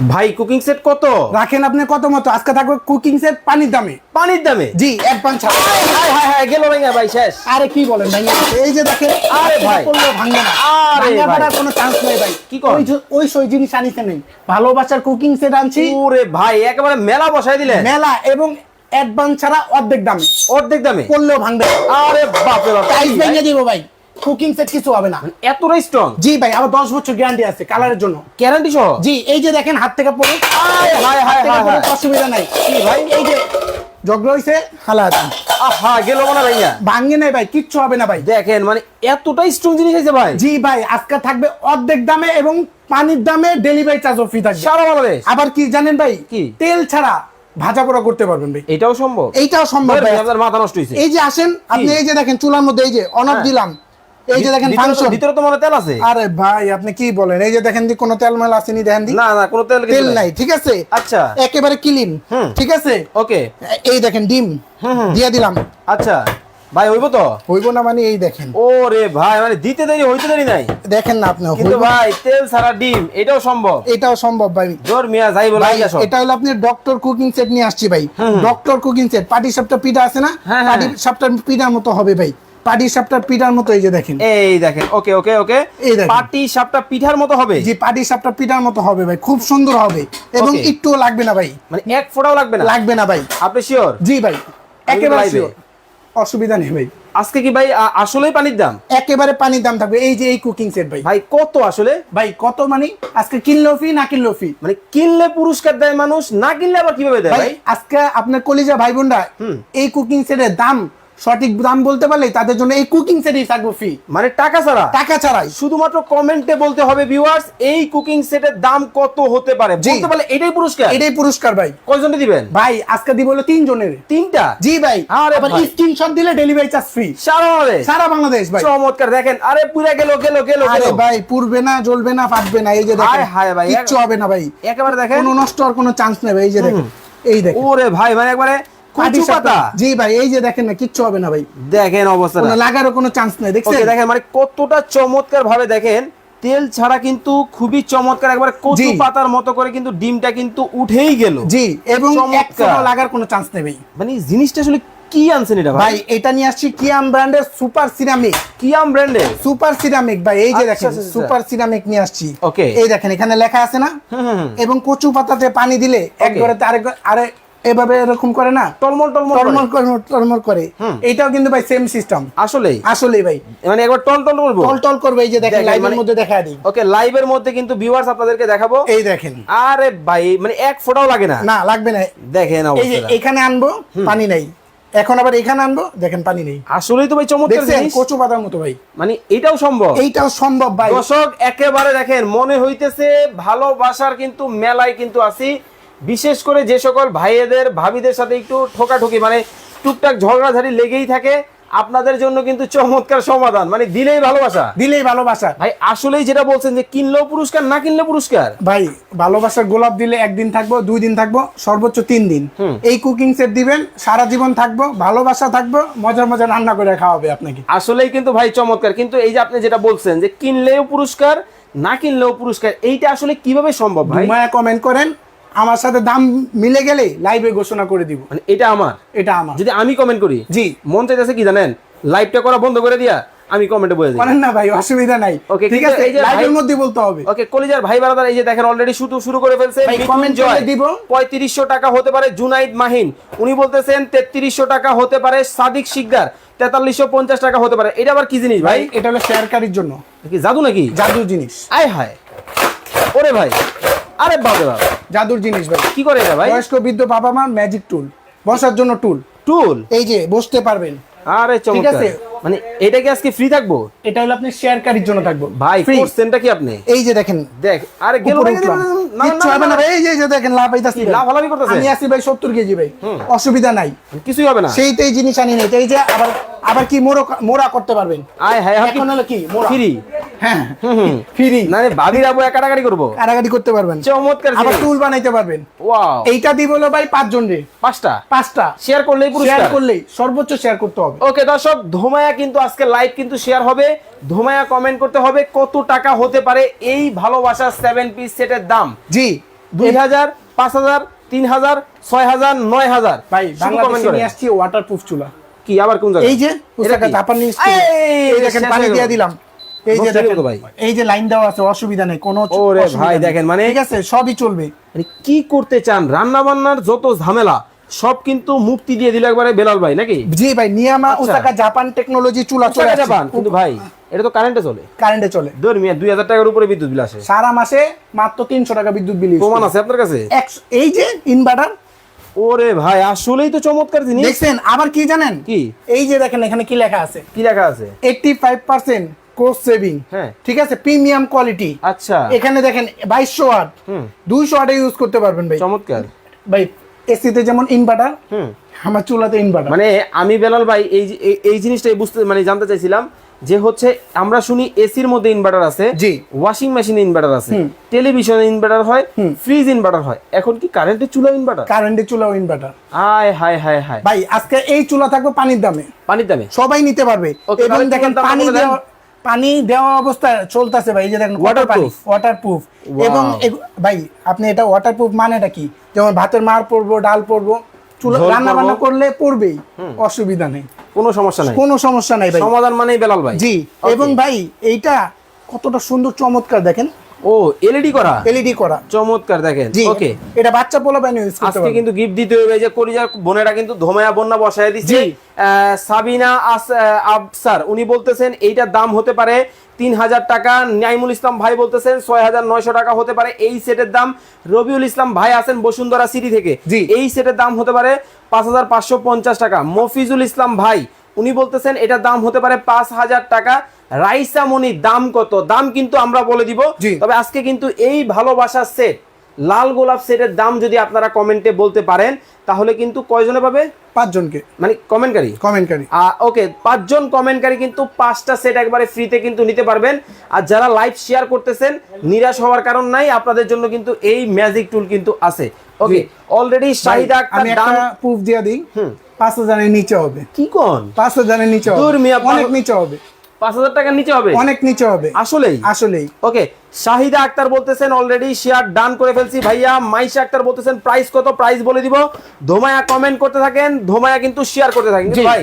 ভাই cooking set কত? রাখেন আপনি কত মতো? আজকে থাকবে কুকিং সেট পানির দামে। পানির দামে? জি ছাড়া। হায় হায় হায় গেল ভাইয়া ভাই শেষ। আরে কি বলেন ভাই এই যে দেখেন আরে ভাই। ভাঙবে না। আরে ভাই। কোনো চান্স নেই ভাই। কি? ওই ওই সই জিনিস আনিতে নেই। ভালোবাসার কুকিং সেট আনছি। ওরে ভাই একেবারে মেলা বসাই দিলেন মেলা এবং অ্যাডভান্স ছাড়া অর্ধেক দামে। অর্ধেক দামে? করলেও ভাঙবে। আরে বাপরে বাপ টাইস? ভেঙে দিব ভাই। কুকিং সেট কিছু হবে না। এতটাই স্ট্রং জি ভাই আবার দশ বছর গ্যারান্টি আছে কালারের জন্য। গ্যারান্টি সহ? জি এই যে দেখেন হাত থেকে পড়ে। অসুবিধা নাই। ভাই এই যে ঝগড়া হয়েছে হালাত আহা গেল মনে ভাইয়া। ভাঙে নাই ভাই কিচ্ছু হবে না ভাই। দেখেন মানে এতটাই স্ট্রং জিনিস আছে ভাই। জি ভাই আজকে থাকবে অর্ধেক দামে এবং পানির দামে ডেলিভারি চার্জও ফ্রি থাকবে। সারা বাংলাদেশ? আবার কি জানেন ভাই? কি? তেল ছাড়া ভাজা পোড়া করতে পারবেন ভাই। এটাও সম্ভব? এইটাও সম্ভব ভাই। আপনার মাথা নষ্ট হয়েছে। এই যে আসেন আপনি এই যে দেখেন চুলার মধ্যে এই যে অনব হ্যাঁ। দিলাম। এই যে দেখেন ফাংশন ভিতরে তো মনে তেল আছে। আরে ভাই আপনি কি বলেন? এই যে দেখেন দি কোনো তেল মেল আসেনি দেখেন দি। না না কোনো তেল তেল নাই। ঠিক আছে? আচ্ছা। একেবারে ক্লিন ঠিক আছে? ওকে। এই দেখেন ডিম। দিয়ে দিলাম। আচ্ছা। ভাই হইব তো? হইব না মানে এই দেখেন। ভাই মানে দিতে দেরি হইতে দেরি নাই। দেখেন না আপনি কিন্তু ভাই তেল ছাড়া ডিম এটাও সম্ভব। এটাও সম্ভব ভাই। জোর মিয়া যাই বলে আসো। এটা হলো আপনি ডক্টর কুকিং সেট নিয়ে আসছি ভাই। ডক্টর কুকিং সেট পাটি সাপটা পিঠা আছে না? হ্যাঁ, হ্যাঁ, পাটি হ্যাঁ। সাপটার পিঠার মতো হবে ভাই। পাটি সাপটার পিঠার মতো এই যে দেখেন। এই দেখেন ওকে ওকে ওকে। এই দেখেন। পাটি সাপটা পিঠার মতো হবে? জি পাটি সাপটা পিঠার মতো হবে ভাই খুব সুন্দর হবে। এবং একটুও লাগবে না ভাই। মানে এক ফোঁটাও লাগবে না? লাগবে না ভাই। আপনি শিওর জি ভাই একেবারে অসুবিধা নেই ভাই। আজকে কি ভাই আসলেই পানির দাম? একেবারে পানির দাম থাকবে এই যে এই কুকিং সেট ভাই। ভাই কত আসলে? ভাই কত মানে? আজকে কিনলেও ফি না কিনলেও ফি মানে কিনলে পুরস্কার দেয় মানুষ না কিনলে আবার কীভাবে দেয় ভাই আজকে আপনার কলিজা ভাই বোনরা। এই কুকিং সেটের দাম সঠিক দাম বলতে পারলে তাদের জন্য এই কুকিং সেটই থাকবে ফি মানে টাকা ছাড়া? টাকা ছাড়াই। শুধুমাত্র কমেন্টে বলতে হবে ভিউয়ার্স এই কুকিং সেটের দাম কত হতে পারে। বলতে পারলে এটাই পুরস্কার। এটাই পুরস্কার ভাই। কয়জনকে দিবেন? ভাই আজকে দিব হলো তিন জনের তিনটা? জি ভাই। আরে আবার স্ক্রিনশট দিলে ডেলিভারি চার্জ ফ্রি সারা বাংলাদেশ। সারা বাংলাদেশ ভাই। চমৎকার দেখেন আরে পুরা গেল গেল গেল আরে ভাই পুরবে না জ্বলবে না ফাটবে না এই যে দেখেন। হায় হায় ভাই, কিচ্ছু হবে না ভাই। একেবারে দেখেন। কোনো নষ্ট হওয়ার কোনো চান্স নেই ভাই এই যে দেখেন। এই দেখেন। ওরে ভাই ভাই একবারে কচু পাতা জি ভাই এই যে দেখেন না কিচ্ছু হবে না ভাই। দেখেন অবস্থাটা লাগারও কোনো চান্স নেই দেখছেন? দেখেন মানে কতটা চমৎকার ভাবে দেখেন তেল ছাড়া কিন্তু খুবই চমৎকার একবার কচু পাতার মতো করে কিন্তু ডিমটা কিন্তু উঠেই গেল। জি এবং এক চমৎকার। ফোঁটাও লাগার কোনো চান্স নেই মানে জিনিসটা আসলে কি আনছেন এটা ভাই? ভাই এটা নিয়ে আসছি কিয়াম ব্র্যান্ডের সুপার সিরামিক। কিয়াম ব্র্যান্ডের? সুপার সিরামিক ভাই এই যে আচ্ছা, দেখেন আচ্ছা, আচ্ছা। সুপার সিরামিক নিয়ে আসছি. এই দেখেন এখানে লেখা আছে না। এবং কচু পাতাতে পানি দিলে একবারে আরেক আরে এভাবে এরকম করে না? টলমল টলমল করে। টরমল করে টরমল করে। এটাও কিন্তু ভাই সেম সিস্টেম আসলেই? আসলে ভাই। মানে একবার টল টল করব? টল টল করবে এই যে দেখেন লাইভের মানে- মধ্যে দেখা দিই। ওকে লাইভের মধ্যে কিন্তু ভিউয়ার্স আপনাদেরকে দেখাবো। এই দেখেন। আরে ভাই মানে এক ফোঁটাও লাগে না। না লাগবে না। দেখেন এই যে এখানে আনব পানি নাই। এখন আবার এখানে আনব দেখেন পানি নেই। আসলেই তো ভাই চমৎকার জিনিস। কচু পাতার মতো ভাই। মানে এটাও সম্ভব? এইটাও সম্ভব ভাই। দর্শক একেবারে দেখেন মনে হইতেছে ভালোবাসার কিন্তু মেলায় কিন্তু আছি। বিশেষ করে যে সকল ভাইয়েদের ভাবিদের সাথে একটু ঠোকাঠুকি মানে টুকটাক ঝগড়াঝাড়ি লেগেই থাকে আপনাদের জন্য কিন্তু চমৎকার সমাধান মানে দিলেই ভালোবাসা। দিলেই ভালোবাসা। ভাই আসলেই যেটা বলছেন যে কিনলেও পুরস্কার না কিনলে পুরস্কার? ভাই ভালোবাসার গোলাপ দিলে একদিন থাকব দুই দিন থাকব সর্বোচ্চ তিন দিন। এই কুকিং সেট দিবেন সারা জীবন থাকব ভালোবাসা থাকব মজার মজা রান্না করে খাওয়াবে আপনাকে। আসলেই কিন্তু ভাই চমৎকার কিন্তু এই যে আপনি যেটা বলছেন যে কিনলেও পুরস্কার না কিনলেও পুরস্কার এইটা আসলে কীভাবে সম্ভব ভাই? মায়া কমেন্ট করেন আমার সাথে দাম মিলে গেলে লাইভে ঘোষণা করে দিব। মানে এটা আমার? এটা আমার। যদি আমি কমেন্ট করি জি। মন চাইতেছে কি জানেন? লাইভটা করা বন্ধ করে দিয়া আমি কমেন্টে বলে দিই না ভাই অসুবিধা নাই। Okay, ঠিক আছে? এই যে লাইভের মধ্যে বলতে হবে। ওকে কলিজার ভাই বারাদার এই যে দেখেন অলরেডি শুরু শুরু করে ফেলছে comment জয়। দিব। পঁয়ত্রিশশো টাকা হতে পারে জুনাইদ মাহিন। উনি বলতেছেন তেত্রিশশো টাকা হতে পারে সাদিক শিকদার তেতাল্লিশশো পঞ্চাশ টাকা হতে পারে। এটা আবার কি জিনিস ভাই? ভাই এটা হলো শেয়ারকারীর জন্য। কি জাদু নাকি? জাদু জিনিস। আয় হায়। ওরে ভাই। আরে বাবা। বাবা জাদুর জিনিস ভাই। কি করে এটা ভাই? বয়স্ক বৃদ্ধ বাবা মার ম্যাজিক টুল বসার জন্য টুল টুল এই যে বসতে পারবেন। আরে চমৎকার। আছে। মানে এটা কি আজকে ফ্রি থাকব? এটা হলো আপনি শেয়ারকারীর জন্য থাকব। ভাই। করছেনটা কি আপনি? এই যে দেখেন দেখ আরে গেল না, না, এই যে দেখেন লাভ। লাফালাফি করতেছে? আমি আছি ভাই সত্তর কেজি ভাই। অসুবিধা নাই। কিছুই হবে না। সেইটাই জিনিস আনি নাই। এই যে আবার আবার কি মোড়া মোড়া করতে পারবেন? আয় হায় এখন হলো কি? মোড়া। ফ্রি হ্যাঁ। হুম। হুম ফ্রি না রে ভাবির কাটাকাটি করব? কারাগারি করতে পারবেন। চমৎকার আবার টুল বানাইতে পারবেন। ওয়াও এইটা দিব হলো ভাই পাঁচজন রে। পাঁচটা? পাঁচটা। শেয়ার করলেই শেয়ার করলেই। সর্বোচ্চ শেয়ার করতে হবে। ওকে দর্শক ধোমায়া কিন্তু আজকে লাইভ কিন্তু শেয়ার হবে। ধোমায়া কমেন্ট করতে হবে কত টাকা হতে পারে এই ভালোবাসা সেভেন পিস সেটের দাম? জি। দুই হাজার পাঁচ হাজার তিন হাজার ছয় হাজার নয় হাজার। ভাই বাংলাদেশে নিয়ে আসছি ওয়াটারপ্রুফ চুলা। কি আবার কোন জায়গায়? এই যে এই দেখেন পানি দিয়ে দিলাম। এই যে দেখেন ভাই। এই যে লাইন দেওয়া আছে অসুবিধা নেই কোনো ওরে ভাই দেখেন মানে ঠিক আছে সবই চলবে। কি করতে চান? রান্না বান্নার যত ঝামেলা সব কিন্তু মুক্তি দিয়ে দিল একবারে বেলাল ভাই নাকি? জি ভাই নিয়ামা আচ্ছা। ওসাকা জাপান টেকনোলজি চুলা চলে জাপান কিন্তু ভাই এটা তো কারেন্টে চলে। কারেন্টে চলে। দর্মিয়া দুই হাজার টাকার উপরে বিদ্যুৎ বিল আসে। সারা মাসে মাত্র তিনশো টাকা বিদ্যুৎ বিল প্রমাণ আছে আপনার কাছে? এই যে ইনভার্টার ওরে ভাই আসলেই তো চমৎকার জিনিস। দেখছেন আবার কি জানেন? কি? এই যে দেখেন এখানে কি লেখা আছে? কি লেখা আছে? 85% কস্ট হ্যাঁ। সেভিং ঠিক আছে? প্রিমিয়াম কোয়ালিটি আচ্ছা। এখানে দেখেন ওয়াট দুইশো ওয়াটে ইউজ করতে পারবেন ভাই। চমৎকার। ভাই এসিতে যেমন ইনভার্টার আমার চুলাতে ইনভার্টার মানে আমি বেলাল ভাই এই এই জিনিসটাই বুঝতে মানে জানতে চাইছিলাম যে হচ্ছে আমরা শুনি এসির মধ্যে ইনভার্টার আছে জি। ওয়াশিং মেশিনে ইনভার্টার আছে টেলিভিশনে ইনভার্টার হয় ফ্রিজ ইনভার্টার হয়। এখন কি কারেন্টে চুলা ইনভার্টার কারেন্টে চুলা ইনভার্টার আয় হাই হাই হাই ভাই আজকে এই চুলা থাকবে পানির দামে। পানির দামে? সবাই নিতে পারবে। এবং দেখেন পানি পানি দেওয়া অবস্থা চলতেছে ভাই এই যে দেখেন ওয়াটার ওয়াটারপ্রুফ এবং ভাই আপনি এটা ওয়াটারপ্রুফ মানেটা কি? যেমন ভাতের মার পড়ব ডাল পড়ব চুলা রান্না বান্না করলে পড়বেই অসুবিধা নেই। কোনো সমস্যা নাই। কোনো সমস্যা নাই ভাই। সমাধান মানেই বেলাল ভাই। জি এবং ভাই এইটা কতটা সুন্দর চমৎকার দেখেন। ও এলইডি করা? এলইডি করা। চমৎকার দেখেন। ওকে এটা বাচ্চা পোলা ব্যান ইউজ করতে আজকে কিন্তু গিফট দিতে হবে যে কলিজার বোনেরা কিন্তু ধোমায়া বন্যা বসায় দিচ্ছে। সাবিনা আফসার উনি বলতেছেন এইটার দাম হতে পারে তিন হাজার টাকা। নাইমুল ইসলাম ভাই বলতেছেন ছয় হাজার নয়শো টাকা হতে পারে। এই সেটের দাম রবিউল ইসলাম ভাই আছেন বসুন্ধরা সিটি থেকে। এই সেটের দাম হতে পারে পাঁচ হাজার পাঁচশো পঞ্চাশ টাকা। মফিজুল ইসলাম ভাই উনি বলতেছেন এটার দাম হতে পারে পাঁচ হাজার টাকা। রাইসা মনির দাম কত? দাম কিন্তু আমরা বলে দিব। তবে আজকে কিন্তু এই ভালোবাসার সেট লাল গোলাপ সেটের দাম যদি আপনারা কমেন্টে বলতে পারেন তাহলে কিন্তু কয়জনে পাবে? পাঁচজনকে। মানে কমেন্টকারী কমেন্টকারী ওকে পাঁচজন কমেন্টকারী কিন্তু পাঁচটা সেট একবারে ফ্রিতে কিন্তু নিতে পারবেন। আর যারা লাইভ শেয়ার করতেছেন নিরাশ হওয়ার কারণ নাই আপনাদের জন্য কিন্তু এই ম্যাজিক টুল কিন্তু আছে। ওকে অলরেডি শাহিদা আমি একটা প্রুফ দিয়ে দিই। পাঁচ হাজারের নিচে হবে। কি কোন? পাঁচ হাজারের নিচে দূর মিয়া, অনেক নিচে হবে। পাঁচ হাজার টাকার নিচে হবে? অনেক নিচে হবে। আসলেই? আসলেই। ওকে শাহিদা আক্তার বলতেছেন অলরেডি শেয়ার ডান করে ফেলছি। ভাইয়া মাইশা আক্তার বলতেছেন প্রাইস কত? প্রাইস বলে দিব। ধোমায়া কমেন্ট করতে থাকেন ধোমায়া কিন্তু শেয়ার করতে থাকেন। ভাই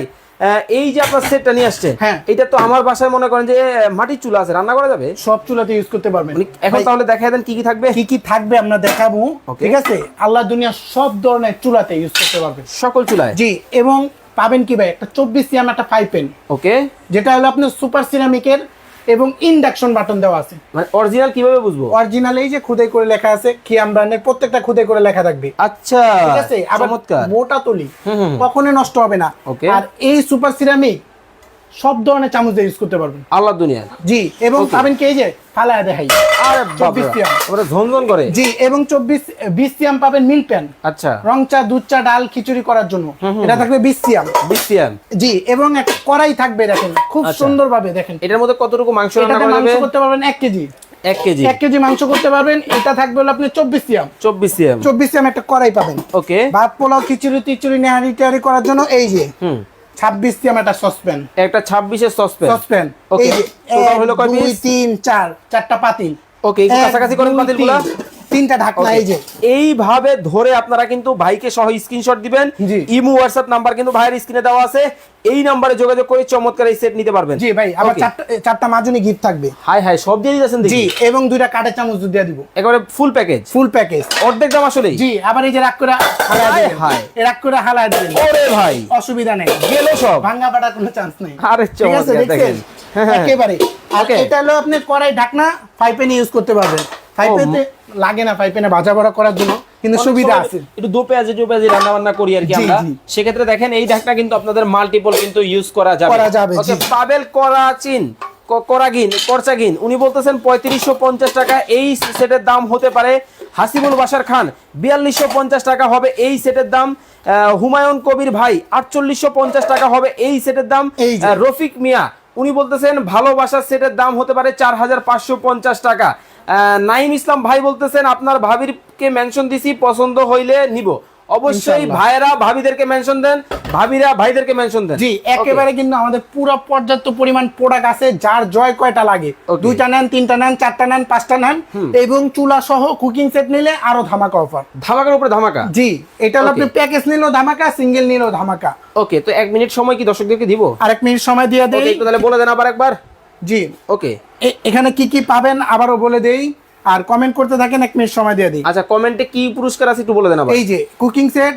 এই যে আপনার সেটটা নিয়ে আসছে হ্যাঁ। এটা তো আমার বাসায় মনে করেন যে মাটির চুলা আছে রান্না করা যাবে? সব চুলাতে ইউজ করতে পারবেন। মানে এখন তাহলে দেখাই দেন কি কি থাকবে? কি কি থাকবে আমরা দেখাবো ঠিক আছে? আল্লাহ দুনিয়া সব ধরনের চুলাতে ইউজ করতে পারবেন সকল চুলায়? জি এবং পাবেন কি ভাই? একটা চব্বিশ সিএম একটা ফাইভ পেন ওকে যেটা হলো আপনার সুপার সিরামিকের এবং ইন্ডাকশন বাটন দেওয়া আছে। মানে অরিজিনাল কীভাবে বুঝব? অরিজিনাল এই যে খুদাই করে লেখা আছে কিয়াম ব্র্যান্ডের প্রত্যেকটা খুদাই করে লেখা থাকবে। আচ্ছা ঠিক আছে? আবার মোটা তুলি। কখনো নষ্ট হবে না. আর এই সুপার সিরামিক সব ধরনের চামচ দিয়ে ইউজ করতে পারবেন। আল্লাহ দুনিয়া। জি এবং পাবেন কি যে ফালায় দেখাই। আরে চব্বিশ বাবা সিয়াম। ওটা ঝনঝন করে। জি এবং চব্বিশ বিশ সিয়াম পাবেন মিল প্যান আচ্ছা। রং চা দুধ চা ডাল খিচুড়ি করার জন্য। এটা থাকবে বিশ সিয়াম। বিসিএম জি এবং একটা কড়াই থাকবে দেখেন খুব আচ্ছা। সুন্দর ভাবে দেখেন। এটার মধ্যে কতটুকু মাংস মাংস করতে পারবেন এক কেজি। এক কেজি। এক কেজি মাংস করতে পারবেন এটা থাকবে হলো আপনি চব্বিশ সিয়াম। চব্বিশ সিএম চব্বিশ সিয়াম একটা কড়াই পাবেন। ওকে। ভাত পোলাও খিচুড়ি টিচুড়ি নেহারি টেহারি করার জন্য এই যে। হুম। ছাব্বিশ আমার একটা সসপ্যান একটা ছাব্বিশের সসপ্যান সসপ্যান ওকে এক, হলো কয় দুই piece? তিন চার চারটা পাতিল। ওকে কাছাকাছি করেন পাতিলগুলো। তিনটা ঢাকনা এই যে। এইভাবে ধরে আপনারা কিন্তু ভাইকে সহ স্ক্রিনশট দিবেন। ইমো হোয়াটসঅ্যাপ নাম্বার কিন্তু ভাইয়ের স্ক্রিনে দেওয়া আছে। এই নাম্বারে যোগাযোগ করে চমৎকার এই সেট নিতে পারবেন। জি ভাই Okay. চারটা চারটা মাজুনি গিফট থাকবে। হাই হাই সব দিয়ে দিয়েছেন জি এবং দুইটা কাঠের চামচ দিয়ে দিব। একেবারে ফুল প্যাকেজ ফুল প্যাকেজ অর্ধেক দাম আসলেই। জি আবার এই যে রাগ করে দিবেন হায়। রাগ করে হালায় দিবেন ওরে ভাই। অসুবিধা নেই। গেল সব। পাটার কোনো চান্স নেই। আরে চমৎকার দেখেন। হ্যাঁ, হ্যাঁ। একেবারে। আর এটা হলো আপনি কড়াই ঢাকনা ফাইভ পেনে ইউজ করতে পারবেন। ফাইভ লাগে না ভাজা বড়া করার জন্য কিন্তু সুবিধা আছে। একটু দু পেঁয়াজি দু পেঁয়াজি রান্না বান্না করি আর কি আমরা। সেক্ষেত্রে দেখেন এই ঢাকনা কিন্তু আপনাদের মাল্টিপল কিন্তু ইউজ করা যাবে। করা যাবে, ওকে পাবেল করাগিন করচাগিন উনি বলতেছেন পঁয়ত্রিশশো পঞ্চাশ টাকা এই সেটের দাম হতে পারে। হাসিবুল বাসার খান বিয়াল্লিশশো পঞ্চাশ টাকা হবে এই সেটের দাম। আহ, হুমায়ুন কবির ভাই আটচল্লিশশো পঞ্চাশ টাকা হবে এই সেটের দাম। রফিক মিয়া উনি বলতেছেন ভালোবাসার সেটের দাম হতে পারে চার হাজার পাঁচশো পঞ্চাশ টাকা। নাইম ইসলাম ভাই বলতেছেন আপনার ভাবিরকে মেনশন দিছি পছন্দ হইলে নিব। অবশ্যই। ভাইয়েরা ভাবিদেরকে মেনশন দেন ভাবিরা ভাইদেরকে মেনশন দেন। জি একেবারে কিন্তু আমাদের পুরো পর্যাপ্ত পরিমাণ প্রোডাক্ট আছে যার জয় কয়টা লাগে? দুইটা নেন তিনটা নেন চারটা নেন পাঁচটা নেন এবং চুলা সহ কুকিং সেট নিলে আরও ধামাকা অফার ধামাকার উপরে ধামাকা? জি এটা হলো আপনি প্যাকেজ নিলেও ধামাকা সিঙ্গেল নিলেও ধামাকা। ওকে তো এক মিনিট সময় কি দর্শকদেরকে দিব? আর এক মিনিট সময় দিয়ে দেই। তাহলে বলে দেন আবার একবার। জি ওকে। এখানে কি কি পাবেন আবারও বলে দেই আর কমেন্ট করতে থাকেন এক মিনিট সময় দিয়ে দিই। আচ্ছা কমেন্টে কি পুরস্কার আছে একটু বলে দেন এই যে কুকিং সেট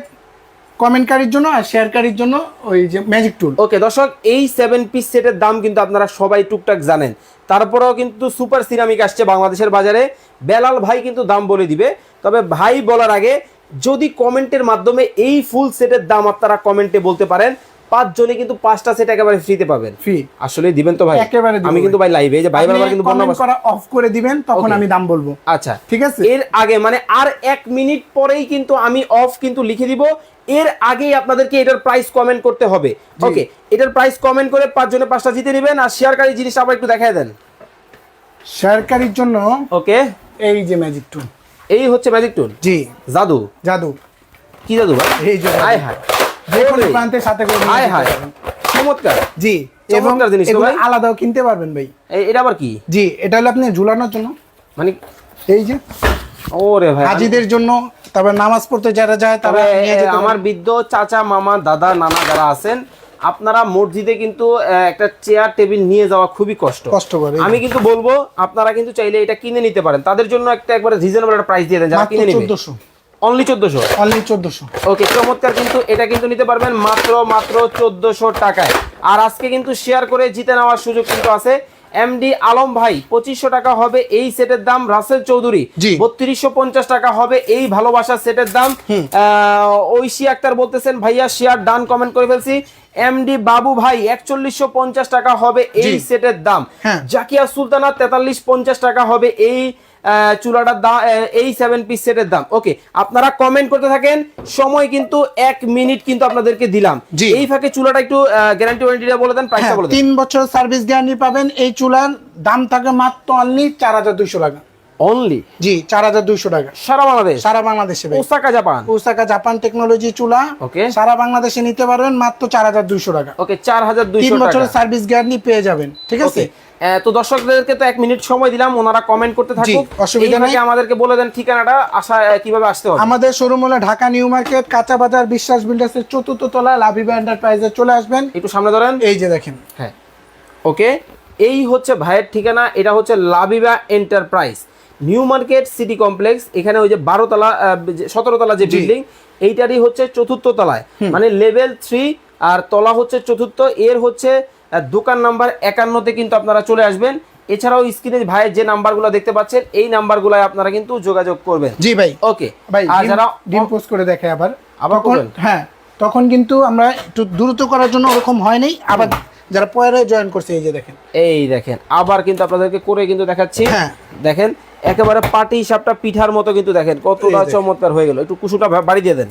কমেন্টকারীর জন্য আর শেয়ারকারীর জন্য ওই যে ম্যাজিক টুল ওকে দর্শক এই সেভেন পিস সেটের দাম কিন্তু আপনারা সবাই টুকটাক জানেন। তারপরেও কিন্তু সুপার সিরামিক আসছে বাংলাদেশের বাজারে। বেলাল ভাই কিন্তু দাম বলে দিবে। তবে ভাই বলার আগে যদি কমেন্টের মাধ্যমে এই ফুল সেটের দাম আপনারা কমেন্টে বলতে পারেন পাঁচজনে কিন্তু পাঁচটা সেট একেবারে ফ্রিতে পাবেন। ফ্রি আসলে দিবেন তো ভাই। একেবারে আমি কিন্তু ভাই। লাইভে যে ভাই বারবার কিন্তু কমেন্ট করা অফ করে দিবেন তখন আমি দাম বলব। আচ্ছা। ঠিক আছে? এর আগে মানে আর এক মিনিট পরেই কিন্তু আমি অফ কিন্তু লিখে দিব। এর আগেই আপনাদেরকে এটার প্রাইস কমেন্ট করতে হবে। ওকে এটার প্রাইস কমেন্ট করে পাঁচজনে পাঁচটা জিতে নেবেন। আর শেয়ারকারী জিনিস আবার একটু দেখায় দেন। শেয়ারকারীর জন্য ওকে এই যে ম্যাজিক টুল এই হচ্ছে ম্যাজিক টুল জি। জাদু? জাদু। কি জাদু ভাই? এই যে জাদু। হায়। যে কোনো ওরে, প্রান্তের সাথে করে নিয়ে যেতে পারবেন। চমৎকার। জি এবং জিনিস ভাই। আলাদাও কিনতে পারবেন ভাই। এটা আবার কি? জি এটা হলো আপনি ঝুলানোর জন্য। মানে এই যে। ওরে ভাই। হাজিদের জন্য তারপর নামাজ পড়তে যারা যায় তারা আমার বৃদ্ধ চাচা মামা দাদা নানা যারা আছেন আপনারা মসজিদে কিন্তু একটা চেয়ার টেবিল নিয়ে যাওয়া খুবই কষ্ট। কষ্ট করে আমি কিন্তু বলব আপনারা কিন্তু চাইলে এটা কিনে নিতে পারেন। তাদের জন্য একটা একবার রিজনেবল একটা প্রাইস দিয়ে দেন যারা কিনে নেবে। অনলি চোদ্দশো? অনলি চোদ্দশো। ওকে চমৎকার কিন্তু এটা কিন্তু নিতে পারবেন মাত্র মাত্র চোদ্দশো টাকায়। আর আজকে কিন্তু শেয়ার করে জিতে নেওয়ার সুযোগ কিন্তু আছে। এমডি আলম ভাই পঁচিশশো টাকা হবে এই সেটের দাম রাসেল চৌধুরী। বত্রিশশো পঞ্চাশ টাকা হবে এই ভালোবাসার সেটের দাম। ঐশী আক্তার বলতেছেন ভাইয়া শেয়ার ডান কমেন্ট করে ফেলছি। এমডি বাবু ভাই একচল্লিশশো পঞ্চাশ টাকা হবে এই সেটের দাম। হ্যাঁ। জাকিয়া সুলতানা তেতাল্লিশ পঞ্চাশ টাকা হবে এই চুলাটার দাম এই সেভেন পিস সেটের দাম। ওকে আপনারা কমেন্ট করতে থাকেন সময় কিন্তু এক মিনিট কিন্তু আপনাদেরকে দিলাম। এই ফাঁকে চুলাটা একটু গ্যারান্টি ওয়ারেন্টিটা বলে দেন প্রাইসটা হ্যাঁ, বলে দেন। তিন বছর সার্ভিস গ্যারান্টি পাবেন। এই চুলার দাম থাকে মাত্র অনলি চার হাজার দুইশো টাকা। অনলি জি চার হাজার দুইশো টাকা। সারা বাংলাদেশ? সারা বাংলাদেশে Osaka Japan? Osaka Japan technology চুলা। Okay. সারা বাংলাদেশে নিতে পারবেন মাত্র চার হাজার দুইশো টাকা। ওকে চার হাজার তিন দুইশো টাকা। বছরের সার্ভিস গ্যারান্টি পেয়ে যাবেন ঠিক আছে? ওকে তো দর্শকদেরকে তো এক মিনিট সময় দিলাম ওনারা কমেন্ট করতে থাকুক। অসুবিধা নেই। আমাদেরকে বলে দেন ঠিকানাটা আসা কীভাবে আসতে হবে? আমাদের শোরুম হলো ঢাকা নিউ মার্কেট কাঁচা বাজার বিশ্বাস বিল্ডার্সের চতুর্থ তলা লাভিবা এন্টারপ্রাইজে চলে আসবেন। একটু সামনে ধরেন। এই যে দেখেন। হ্যাঁ। ওকে এই হচ্ছে ভাইয়ের ঠিকানা এটা হচ্ছে Labiba enterprise new market city complex এখানে ওই যে বারো তলা সতেরো তলা যে বিল্ডিং এইটারই হচ্ছে চতুর্থ তলায়। মানে লেভেল থ্রি আর তলা হচ্ছে চতুর্থ এর হচ্ছে দোকান নাম্বার একান্নতে কিন্তু আপনারা চলে আসবেন। এছাড়াও স্ক্রিনে ভাইয়ের যে নাম্বারগুলো দেখতে পাচ্ছেন এই নাম্বারগুলোয় আপনারা কিন্তু যোগাযোগ করবেন। জি ভাই। ওকে। ভাই আর যারা ডিম পোস্ট করে দেখে আবার। আবার? হ্যাঁ তখন কিন্তু আমরা একটু দ্রুত করার জন্য ওরকম হয় নাই। আবার যারা পরে জয়েন করছে এই যে দেখেন। এই দেখেন আবার কিন্তু আপনাদেরকে করে কিন্তু দেখাচ্ছি। হ্যাঁ। দেখেন একেবারে পাটি সাপটা পিঠার মতো কিন্তু দেখেন কতটা চমৎকার হয়ে গেল। একটু কুসুটা বাড়ি দিয়ে দেন।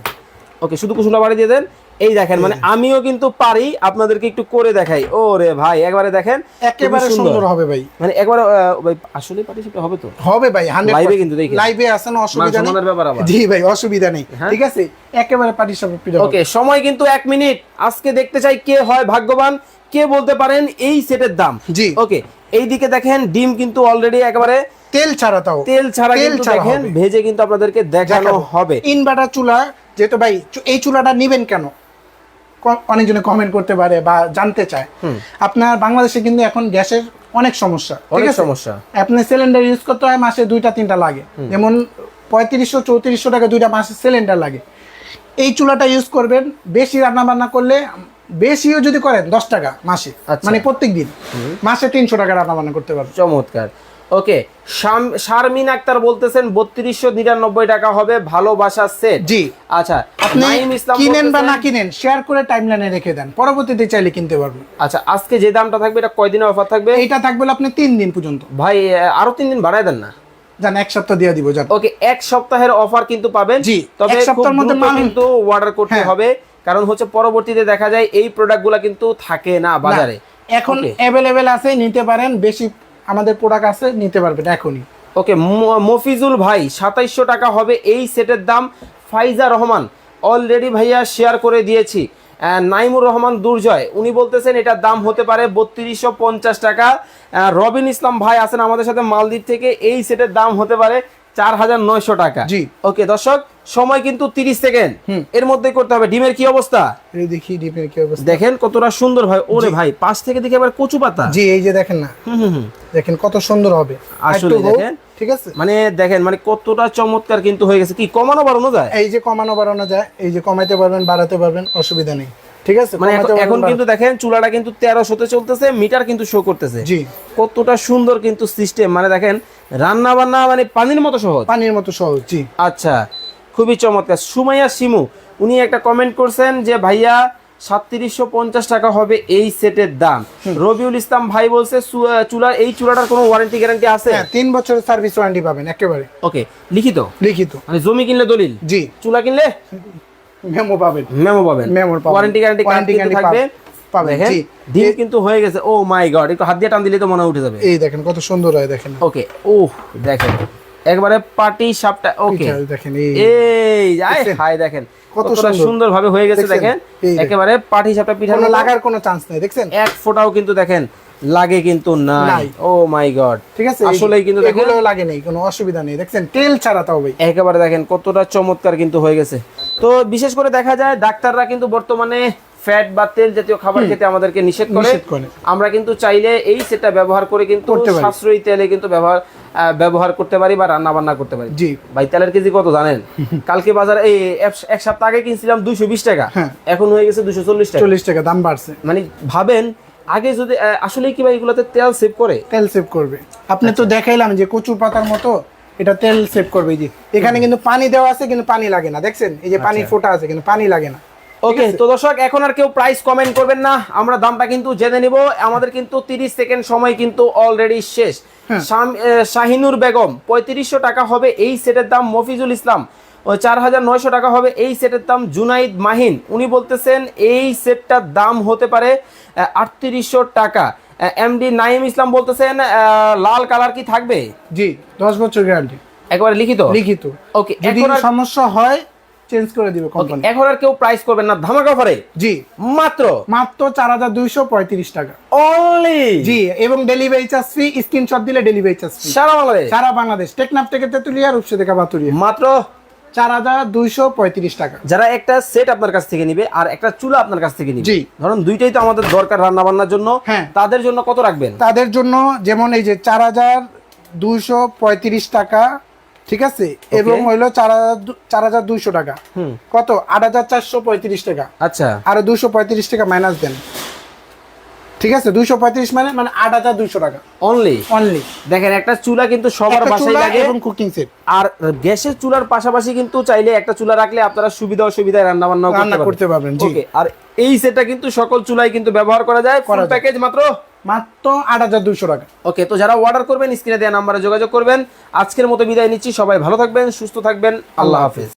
ওকে শুধু কুসুটা বাড়ি দিয়ে দেন। এই দেখেন মানে আমিও কিন্তু পারি আপনাদেরকে একটু করে দেখাই। ও রে ভাই একবারে দেখেন একেবারে সুন্দর। হবে ভাই। মানে একবারে ভাই আসলে পাটি সাপটা হবে তো? হবে ভাই হান্ড্রেড Live এ কিন্তু দেখি। লাইভে আছেন অসুবিধা নেই। ব্যাপার আবার। জি ভাই অসুবিধা নেই। হ্যাঁ। ঠিক আছে? একেবারে পাটি সব ওকে সময় কিন্তু এক মিনিট। আজকে দেখতে চাই কে হয় ভাগ্যবান কে বলতে পারেন এই সেটের দাম। জি। ওকে এইদিকে দেখেন ডিম কিন্তু অলরেডি একেবারে তেল ছাড়া তাও। তেল ছাড়া কিন্তু দেখেন ভেজে কিন্তু আপনাদেরকে দেখানো হবে। ইনভার্টার চুলা যেহেতু ভাই এই চুলাটা নিবেন কেন? অনেকজনে কমেন্ট করতে পারে বা জানতে চায়। আপনার বাংলাদেশে কিন্তু এখন গ্যাসের অনেক সমস্যা অনেক সমস্যা। আপনি সিলিন্ডার ইউজ করতে হয় মাসে দুইটা তিনটা লাগে। যেমন পঁয়ত্রিশশো চৌত্রিশশো টাকা দুইটা মাসে সিলিন্ডার লাগে। এই চুলাটা ইউজ করবেন বেশি রান্না বান্না করলে বেশিও যদি করেন দশ টাকা মাসে। আচ্ছা। মানে প্রত্যেক দিন মাসে তিনশো টাকা রান্না বান্না করতে পারবেন। চমৎকার। ওকে শারমিন আক্তার বলতেছেন বত্রিশশো নিরানব্বই টাকা হবে ভালোবাসা সেট জি। আচ্ছা আপনি কিনেন বা না কিনেন শেয়ার করে টাইমলাইনে রেখে দেন পরবর্তীতে চাইলে কিনতে পারবেন। আচ্ছা আজকে যে দামটা থাকবে এটা কয়দিনের অফার থাকবে? এইটা থাকবে আপনি তিন দিন পর্যন্ত। ভাই আরও তিন দিন বাড়ায় দেন না। জান এক সপ্তাহ দিয়ে দিব জান ওকে এক সপ্তাহের অফার কিন্তু পাবেন। জি, তবে এক সপ্তাহের মধ্যে মাল- কিন্তু অর্ডার করতে হ্যাঁ। হবে। কারণ হচ্ছে পরবর্তীতে দেখা যায় এই প্রোডাক্টগুলো কিন্তু থাকে না বাজারে। এখন অ্যাভেলেবেল আছে নিতে পারেন বেশি আমাদের প্রোডাক্ট আছে নিতে পারবেন এখনই। ওকে মফিজুল ভাই সাতাইশশো টাকা হবে এই সেটের দাম ফাইজা রহমান। অলরেডি ভাইয়া শেয়ার করে দিয়েছি। নাইমুর রহমান দুর্জয় উনি বলতেছেন এটার দাম হতে পারে বত্রিশশো পঞ্চাশ টাকা। রবিন ইসলাম ভাই আছেন আমাদের সাথে মালদ্বীপ থেকে এই সেটের দাম হতে পারে চার হাজার নয়শো টাকা। জি। ওকে দর্শক সময় কিন্তু তিরিশ সেকেন্ড। এর মধ্যে করতে হবে। ডিমের কি অবস্থা? এই দেখি ডিপের কি অবস্থা। দেখেন কতটা সুন্দর ভাই ওরে ভাই পাশ থেকে দেখে আবার কচু পাতা। জি এই যে দেখেন না। হুম। দেখেন কত সুন্দর হবে। আসলে দেখেন। ঠিক আছে? মানে দেখেন মানে কতটা চমৎকার কিন্তু হয়ে গেছে। কি কমানো বাড়ানো যায়? এই যে কমানো বাড়ানো যায় এই যে কমাইতে পারবেন বাড়াতে পারবেন অসুবিধা নেই। ঠিক আছে? মানে এখন- এখন কিন্তু দেখেন চুলাটা কিন্তু তেরোশোতে চলতেছে মিটার কিন্তু শো করতেছে। জি। কতটা সুন্দর কিন্তু সিস্টেম মানে দেখেন রান্না বান্না মানে পানির মতো সহজ। পানির মতো সহজ জি। আচ্ছা খুবই চমৎকার। সুমাইয়া শিমু উনি একটা কমেন্ট করছেন যে ভাইয়া সাতত্রিশশো পঞ্চাশ টাকা হবে এই সেটের দাম। রবিউল ইসলাম ভাই বলছে চুলার এই চুলাটার কোনো ওয়ারেন্টি গ্যারান্টি আছে? হ্যাঁ তিন বছরের সার্ভিস ওয়ারেন্টি পাবেন একেবারে। ওকে লিখিত? লিখিত। মানে জমি কিনলে দলিল? জি। চুলা কিনলে? মেমো পাবেন। মেমো পাবেন। পাবেন। ওয়ারেন্টি গ্যারান্টি কিন্তু থাকবে? পাবেন, পাবেন, জি। ডিম কিন্তু হয়ে গেছে। ও মাই গড একটু হাত দিয়ে টান দিলে তো মনে উঠে যাবে। এই দেখেন কত সুন্দর হয় দেখেন। ওকে ওহ দেখেন। একবারে পার্টি সাপটা ওকে দেখেন এই দেখছেন? হাই দেখেন। কত সুন্দর। ভাবে হয়ে গেছে দেখেন? একেবারে পার্টি সাপটা পিঠা লাগার কোনো চান্স নেই দেখছেন? এক ফোঁটাও কিন্তু দেখেন লাগে কিন্তু নাই। ও মাই গড ঠিক আছে? আসলেই কিন্তু দেখেন এগুলো লাগে নেই কোনো অসুবিধা নেই দেখছেন? তেল ছাড়া তাও ভাই। একেবারে দেখেন কতটা চমৎকার কিন্তু হয়ে গেছে। তো বিশেষ করে দেখা যায় ডাক্তাররা কিন্তু বর্তমানে ফ্যাট বা তেল জাতীয় খাবার খেতে আমাদেরকে নিষেধ করে। আমরা কিন্তু চাইলে এই সেটটা ব্যবহার করে কিন্তু সাশ্রয়ী তেলে কিন্তু ব্যবহার ব্যবহার করতে পারি বা রান্না বান্না করতে পারি। জি। ভাই তেলের কেজি কত জানেন? কালকে বাজারে এই এক- সপ্তাহ আগে কিনছিলাম দুইশো বিশ টাকা। হ্যাঁ। এখন হয়ে গেছে দুশো চল্লিশ টাকা। চল্লিশ টাকা দাম বাড়ছে। মানে ভাবেন আগে যদি আসলে কি ভাই এগুলোতে তেল সেভ করে? তেল সেভ করবে। আপনি তো দেখাইলাম যে কচু পাতার মতো এটা তেল সেভ করবে। জি এখানে কিন্তু পানি দেওয়া আছে কিন্তু পানি লাগে না। দেখছেন? এই যে পানি ফোটা আছে কিন্তু পানি লাগে না। ওকে তো দর্শক এখন আর কেউ প্রাইস কমেন্ট করবেন না। আমরা দামটা কিন্তু জেনে নিব। আমাদের কিন্তু 30 সেকেন্ড সময় কিন্তু অলরেডি শেষ। শাহিনুর বেগম পঁয়ত্রিশশো টাকা হবে এই সেটের দাম মফিজুল ইসলাম। ও চার হাজার নয়শো টাকা হবে এই সেটের দাম জুনাইদ মাহিন। উনি বলতেছেন এই সেটটার দাম হতে পারে আটত্রিশশো টাকা। এমডি নাইম ইসলাম বলতেছেন লাল কালার কি থাকবে? জি দশ বছর গ্যারান্টি একবারে লিখিত? লিখিত। ওকে যদি সমস্যা হয় চেঞ্জ করে দিবে কোম্পানি এখন আর কেউ প্রাইস করবেন না ধামাকা অফারে জি। মাত্র? মাত্র চার হাজার দুইশো পঁয়ত্রিশ টাকা। অনলি জি এবং ডেলিভারি চার্জ ফ্রি স্ক্রিনশট দিলে ডেলিভারি চার্জ ফ্রি সারা বাংলাদেশ? সারা বাংলাদেশ। টেকনাফ থেকে তেতুলিয়া রূপসে থেকে বাতুরিয়া। মাত্র? চার হাজার দুইশো পঁয়ত্রিশ টাকা। যারা একটা সেট আপনার কাছ থেকে নিবে আর একটা চুলা আপনার কাছ থেকে নিবে। জি। ধরুন দুইটাই তো আমাদের দরকার রান্না বান্নার জন্য। হ্যাঁ। তাদের জন্য কত রাখবেন? তাদের জন্য যেমন এই যে চার হাজার দুইশো পঁয়ত্রিশ টাকা ঠিক আছে? এবং হইল চার হাজার দুইশো টাকা। কত? আট হাজার চারশো পঁয়ত্রিশ টাকা। আচ্ছা। আরও দুইশো পঁয়ত্রিশ টাকা মাইনাস দেন। ঠিক আছে? দুইশো পঁয়ত্রিশ মানে মানে আট হাজার দুইশো টাকা। অনলি অনলি দেখেন একটা চুলা কিন্তু সবার বাসায় লাগে। এবং কুকিং সেট আর গ্যাসের চুলার পাশাপাশি কিন্তু চাইলে একটা চুলা রাখলে আপনারা সুবিধা অসুবিধায় রান্না বান্না করতে পারবেন, আর এই সেটটা কিন্তু সকল চুলাই কিন্তু ব্যবহার করা যায়। ফুল করা যায়। প্যাকেজ মাত্র মাত্র আট হাজার দুশো টাকা। ওকে তো যারা অর্ডার করবেন স্ক্রিনে দেওয়া নাম্বারে যোগাযোগ করবেন। আজকের মতো বিদায় নিচ্ছি, সবাই ভালো থাকবেন, সুস্থ থাকবেন, আল্লাহ হাফেজ।